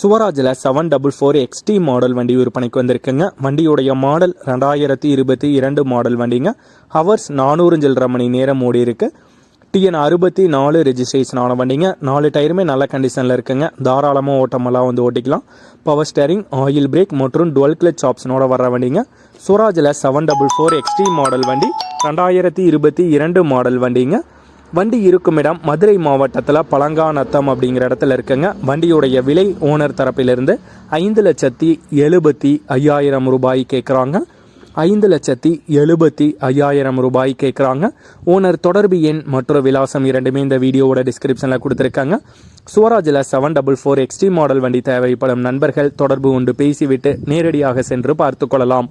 சுவராஜில் seven double four XT model வண்டி விற்பனைக்கு வந்திருக்குங்க. வண்டியுடைய மாடல் ரெண்டாயிரத்தி இருபத்தி இரண்டு மாடல் வண்டிங்க. ஹவர்ஸ் நானூறு சில்லரை மணி நேரம் ஓடி இருக்கு. டிஎன் அறுபத்தி நாலு ரெஜிஸ்ட்ரேஷன் ஆன வண்டிங்க. நாலு டயருமே நல்ல கண்டிஷனில் இருக்குங்க. தாராளமாக ஓட்டமெல்லாம் வந்து ஓட்டிக்கலாம். பவர் ஸ்டேரிங் ஆயில் பிரேக் மற்றும் டுவெல் கிளச் ஆப்ஷனோட வர வண்டிங்க. சுவராஜில் seven double four XT model வண்டி. ரெண்டாயிரத்தி இருபத்தி இரண்டு மாடல் வண்டிங்க. வண்டி இருக்கும் இடம் மதுரை மாவட்டத்தில் பழங்காநத்தம் அப்படிங்கிற இடத்துல இருக்குங்க. வண்டியுடைய விலை ஓனர் தரப்பிலிருந்து ஐந்து லட்சத்தி எழுபத்தி ஐயாயிரம் ரூபாய் கேட்குறாங்க ஐந்து லட்சத்தி எழுபத்தி ஐயாயிரம் ரூபாய் கேட்குறாங்க ஓனர் தொடர்பு எண் மற்றும் விலாசம் இரண்டுமே இந்த வீடியோவோட டிஸ்கிரிப்ஷனில் கொடுத்துருக்காங்க. சுவராஜில் seven double four XT model வண்டி தேவைப்படும் நண்பர்கள் தொடர்பு கொண்டு பேசிவிட்டு நேரடியாக சென்று பார்த்து கொள்ளலாம்.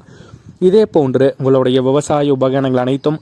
இதே போன்று உங்களுடைய விவசாய உபகரணங்கள் அனைத்தும்